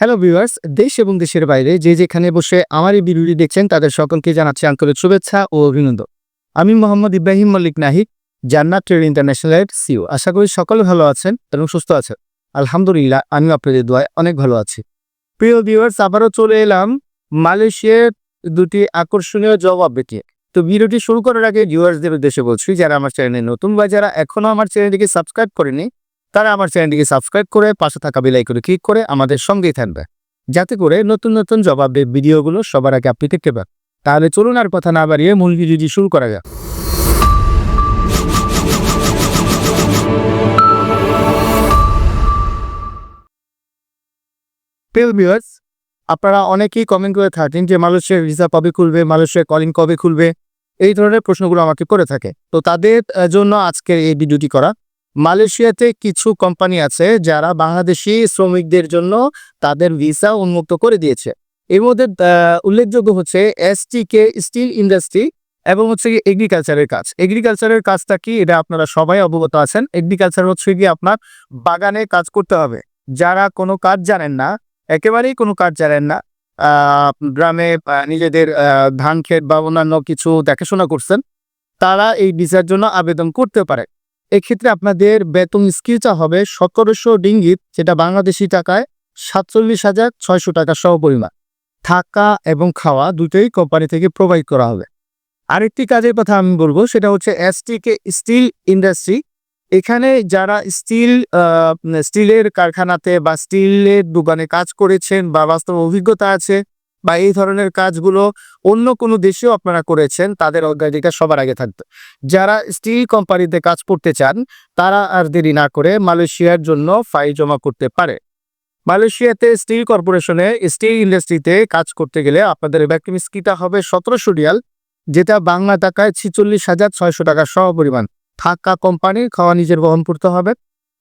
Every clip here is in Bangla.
হ্যালো ভিউয়ার্স দেশ এবং দেশের বাইরে যে যেখানে বসে আমার এই ভিডিওটি দেখছেন, তাদের সকলকে জানাচ্ছি আন্তরিক শুভেচ্ছা ও অভিনন্দন। আমি মোহাম্মদ ইব্রাহিম মল্লিক নাহিদ, জান্নাত ট্রেড ইন্টারন্যাশনালের সিও আশা করি সকলে ভালো আছেন এবং সুস্থ আছেন। আলহামদুলিল্লাহ আমি আপনাদের দোয়ায় অনেক ভালো আছি। প্রিয় ভিউয়ার্স আবারও চলে এলাম মালয়েশিয়ার দুটি আকর্ষণীয় জব আপডেট নিয়ে। তো ভিডিওটি শুরু করার আগে ভিউয়ার্সদের উদ্দেশ্যে বলছি, যারা আমার চ্যানেলে নতুন বা যারা এখনও আমার চ্যানেলটিকে সাবস্ক্রাইব করেনি তারা আমার চ্যানেলটিকে সাবস্ক্রাইব করে পাশে থাকা বেল আইকনে ক্লিক করে আমাদের সঙ্গেই থাকবে। যাতে করে নতুন নতুন জবাবের ভিডিওগুলো সবার আগে আপনি দেখতে পান। তাহলে চলুন আর কথা না বাড়িয়ে মূল ভিডিওটি শুরু করা যাক। ভিউয়ার্স আপনারা অনেকেই কমেন্ট করে থাকেন যে মালয়েশিয়ার ভিসা কবে খুলবে, মালয়েশিয়ার কলিং কবে খুলবে, এই ধরনের প্রশ্নগুলো আমাকে করে থাকে। তো তাদের জন্য আজকের এই ভিডিওটি করা। মালয়েশিয়াতে কিছু কোম্পানি আছে যারা বাংলাদেশি শ্রমিকদের জন্য তাদের ভিসা উন্মুক্ত করে দিয়েছে। এর মধ্যে উল্লেখযোগ্য হচ্ছে এসটিকে, স্টিল ইন্ডাস্ট্রি এবং হচ্ছে কি এগ্রিকালচারের কাজ। এগ্রিকালচারের কাজটা কি? এটা আপনারা সবাই অবগত আছেন। এগ্রিকালচার হচ্ছে কি আপনার বাগানে কাজ করতে হবে। যারা কোনো কাজ জানেন না, একেবারেই কোনো কাজ জানেন না গ্রামে নিজেদের ধান ক্ষেত বা অন্যান্য কিছু দেখাশোনা করছেন, তারা এই ভিসার জন্য আবেদন করতে পারে। এক্ষেত্রে আপনাদের বেতন স্কিলটা হবে সতেরোশো ডিঙ্গিত যেটা বাংলাদেশি টাকায় সাতচল্লিশ হাজার ছয়শো টাকা সহ পরিমাণ। থাকা এবং খাওয়া দুটোই কোম্পানি থেকে প্রোভাইড করা হবে। আরেকটি কাজের কথা আমি বলব, সেটা হচ্ছে এসটিকে স্টিল ইন্ডাস্ট্রি এখানে যারা স্টিল স্টিলের কারখানাতে বা স্টিলের দোকানে কাজ করেছেন বা বাস্তব অভিজ্ঞতা আছে বা এই ধরনের কাজগুলো অন্য কোনো দেশেও আপনারা করেছেন, তাদের অগ্রাধিকার সবার আগে থাকবে যারা স্টিল কোম্পানিতে কাজ করতে চান, তারা আর দেরি না করে মালয়েশিয়ার জন্য ফাইল জমা করতে পারে। মালয়েশিয়াতে স্টিল কর্পোরেশনে স্টিল ইন্ডাস্ট্রিতে কাজ করতে গেলে আপনাদের ভ্যাকুম স্কিটা হবে সতেরোশো রিয়াল, যেটা বাংলা টাকায় ছিচল্লিশ হাজার ছয়শো টাকা সহ পরিমাণ থাকা কোম্পানির খাওয়া নিজের বহন করতে হবে।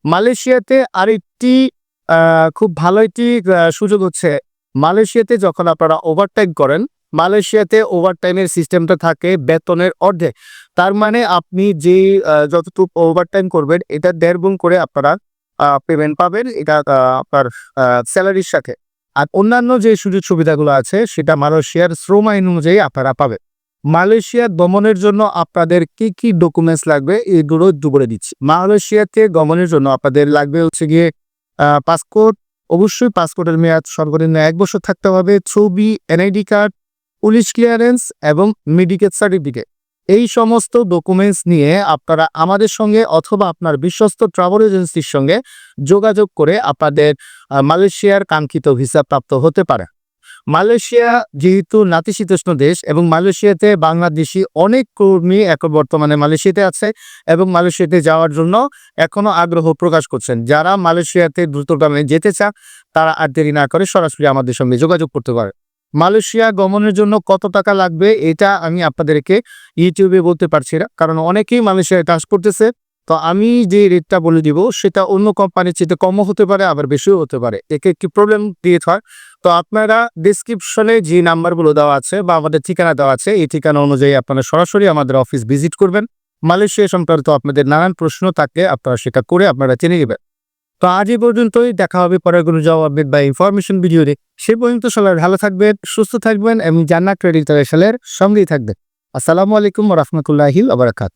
মালয়েশিয়াতে আরেকটি খুব ভালো একটি সুযোগ হচ্ছে মালয়েশিয়াতে যখন আপনারা ওভারটাইম করেন, মালয়েশিয়াতে ওভারটাইমের সিস্টেমটা থাকে বেতনের অর্ধেক। তার মানে আপনি যে যতটুকু ওভারটাইম করবেন, এটা দেড় গুণ করে আপনারা পেমেন্ট পাবেন। এটা আপনার স্যালারির সাথে। আর অন্যান্য যে সুযোগ সুবিধাগুলো আছে, সেটা মালয়েশিয়ার শ্রম আইন অনুযায়ী আপনারা পাবেন। মালয়েশিয়া দমনের জন্য আপনাদের কি কি ডকুমেন্টস লাগবে, এগুলো একটু দিচ্ছি। মালয়েশিয়াতে গমনের জন্য আপনাদের লাগবে হচ্ছে গিয়ে পাসপোর্ট অবশ্যই পাসপোর্টের মেয়াদ সর্বনিম্ন এক বছর থাকতে হবে, ছবি এনআইডি কার্ড পুলিশ ক্লিয়ারেন্স এবং মেডিকেল সার্টিফিকেট এই সমস্ত ডকুমেন্টস নিয়ে আপনারা আমাদের সঙ্গে অথবা আপনার বিশ্বস্ত ট্রাভেল এজেন্সির সঙ্গে যোগাযোগ করে আপনাদের মালয়েশিয়ার কাঙ্ক্ষিত ভিসা প্রাপ্ত হতে পারে। মালয়েশিয়া যেহেতু নাতিশীতোষ্ণ দেশ এবং মালয়েশিয়াতে বাংলাদেশি অনেক কর্মী এখন বর্তমানে মালয়েশিয়াতে আছে এবং মালয়েশিয়াতে যাওয়ার জন্য এখনও আগ্রহ প্রকাশ করছেন। যারা মালয়েশিয়াতে দ্রুতগামী যেতে চান, তারা আর দেরি না করে সরাসরি আমাদের সঙ্গে যোগাযোগ করতে পারে মালয়েশিয়া গমনের জন্য কত টাকা লাগবে, এটা আমি আপনাদেরকে ইউটিউবে বলতে পারছি না, কারণ অনেকেই মালয়েশিয়ায় কাজ করতেছে। তো আমি যে রেটটা বলে দিব, সেটা অন্য কোম্পানির চেয়ে কমও হতে পারে, আবার বেশিও হতে পারে। একে একটি প্রবলেম ক্রিয়েট হয়। তো আপনারা ডিসক্রিপশনে যে নাম্বারগুলো দেওয়া আছে বা আমাদের ঠিকানা দেওয়া আছে, এই ঠিকানা অনুযায়ী আপনারা সরাসরি আমাদের অফিস ভিজিট করবেন। মালয়েশিয়া সংক্রান্ত আপনাদের নানান প্রশ্ন থাকে, আপনারা সেটা করে আপনারা জেনে নেবেন। তো আজ এই পর্যন্তই, দেখা হবে পরের কোনো জবাব বা ইনফরমেশন ভিডিওতে সে পর্যন্ত সবাই ভালো থাকবেন, সুস্থ থাকবেন এবং জান্নাত ক্রেডিট সালের সঙ্গেই থাকবেন। আসসালামু আলাইকুম রহমতুল্লাহিল আবরাকাত